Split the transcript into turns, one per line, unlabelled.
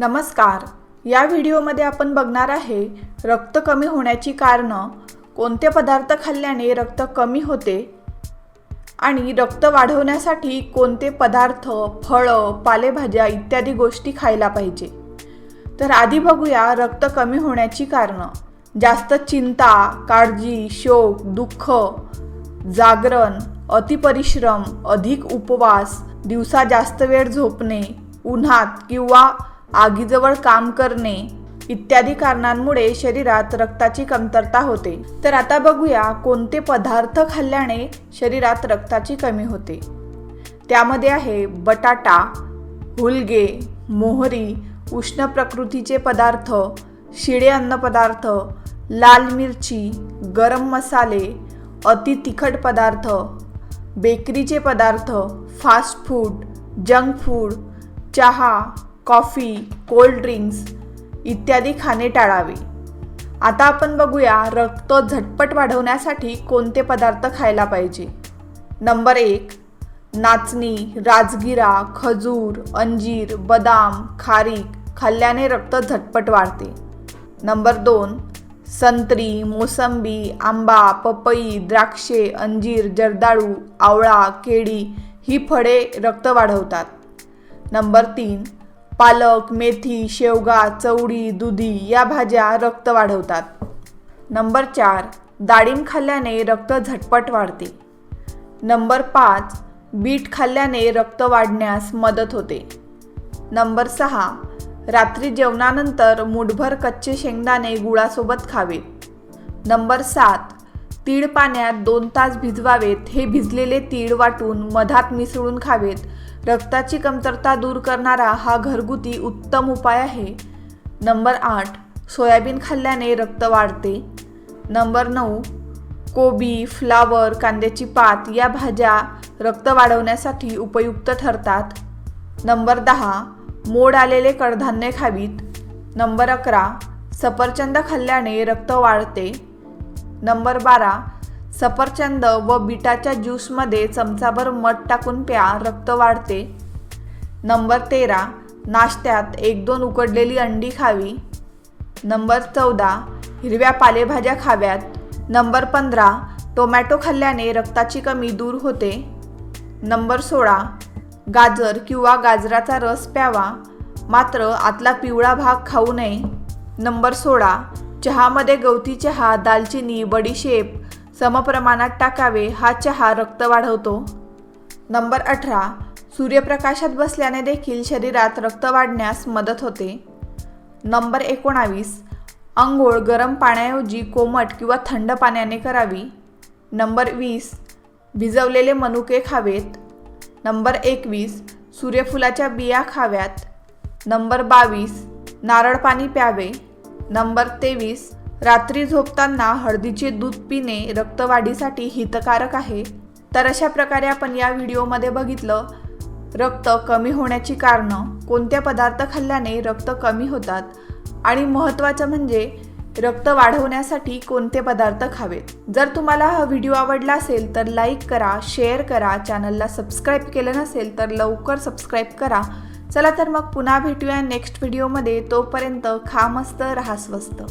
नमस्कार. या व्हिडिओमध्ये आपण बघणार आहे रक्त कमी होण्याची कारणं कोणते पदार्थ खाल्ल्याने रक्त कमी होते आणि रक्त वाढवण्यासाठी कोणते पदार्थ फळं पालेभाज्या इत्यादी गोष्टी खायला पाहिजे. तर आधी बघूया रक्त कमी होण्याची कारणं. जास्त चिंता काळजी शोक दुःख जागरण अतिपरिश्रम अधिक उपवास दिवसा जास्त वेळ झोपणे उन्हात किंवा आगीजवळ काम करणे इत्यादी कारणांमुळे शरीरात रक्ताची कमतरता होते. तर आता बघूया कोणते पदार्थ खाल्ल्याने शरीरात रक्ताची कमी होते. त्यामध्ये आहे बटाटा हुलगे मोहरी उष्ण प्रकृतीचे पदार्थ शिळे अन्नपदार्थ लाल मिरची गरम मसाले अति तिखट पदार्थ बेकरीचे पदार्थ फास्ट फूड जंक फूड चहा कॉफी कोल्ड ड्रिंक्स इत्यादी खाणे टाळावे. आता आपण बघूया रक्त झटपट वाढवण्यासाठी कोणते पदार्थ खायला पाहिजे. नंबर एक नाचणी राजगिरा खजूर अंजीर बदाम खारीक खाल्ल्याने रक्त झटपट वाढते. नंबर दोन संत्री मोसंबी आंबा पपई द्राक्षे अंजीर जर्दाळू आवळा केळी ही फळे रक्त वाढवतात. नंबर तीन पालक मेथी शेवगा चवळी दुधी या भाज्या रक्त वाढवतात. नंबर चार डाळिंब खाल्ल्याने रक्त झटपट वाढते. नंबर पाच बीट खाल्ल्याने रक्त वाढण्यास मदत होते. नंबर सहा रात्री जेवणानंतर मुठभर कच्चे शेंगदाणे गुळासोबत खावेत नंबर सात तीळ पाण्यात दोन तास भिजवावेत. हे भिजलेले तीळ वाटून मधात मिसळून खावेत. रक्ताची कमतरता दूर करणारा हा घरगुती उत्तम उपाय आहे. नंबर आठ सोयाबीन खाल्ल्याने रक्त वाढते. नंबर नऊ कोबी फ्लावर कांद्याची पात या भाज्या रक्त वाढवण्यासाठी उपयुक्त ठरतात. नंबर दहा मोड आलेले कडधान्ये खावीत. नंबर अकरा सफरचंद खाल्ल्याने रक्त वाढते. नंबर बारा सफरचंद व बिटाच्या ज्यूसमध्ये चमचाभर मध टाकून प्या रक्त वाढते. नंबर तेरा नाश्त्यात एक दोन उकडलेली अंडी खावी. नंबर चौदा हिरव्या पालेभाज्या खाव्यात. नंबर पंधरा टोमॅटो खाल्ल्याने रक्ताची कमी दूर होते. नंबर सोळा गाजर किंवा गाजराचा रस प्यावा. मात्र आतला पिवळा भाग खाऊ नये. नंबर सोळा चहामध्ये गवती चहा दालचिनी बडीशेप समप्रमाणात टाकावे हा चहा रक्त वाढवतो. नंबर अठरा सूर्यप्रकाशात बसल्याने देखील शरीरात रक्त वाढण्यास मदत होते. नंबर एकोणावीस अंघोळ गरम पाण्याऐवजी कोमट किंवा थंड पाण्याने करावी. नंबर वीस भिजवलेले मनुके खावेत. नंबर एकवीस सूर्यफुलाच्या बिया खाव्यात. नंबर बावीस नारळ पाणी प्यावे. नंबर तेवीस रात्री झोपताना हळदीचे दूध पिणे रक्तवाढीसाठी हितकारक आहे. तर अशा प्रकारे आपण या व्हिडिओमध्ये बघितलं रक्त कमी होण्याची कारणं कोणत्या पदार्थ खाल्ल्याने रक्त कमी होतात आणि महत्त्वाचं म्हणजे रक्त वाढवण्यासाठी कोणते पदार्थ खावेत. जर तुम्हाला हा व्हिडिओ आवडला असेल तर लाईक करा शेअर करा चॅनलला सबस्क्राईब केलं नसेल तर लवकर सबस्क्राईब करा. चला तर मग पुन्हा भेटूया नेक्स्ट व्हिडिओमध्ये तोपर्यंत खा मस्त राहा स्वस्त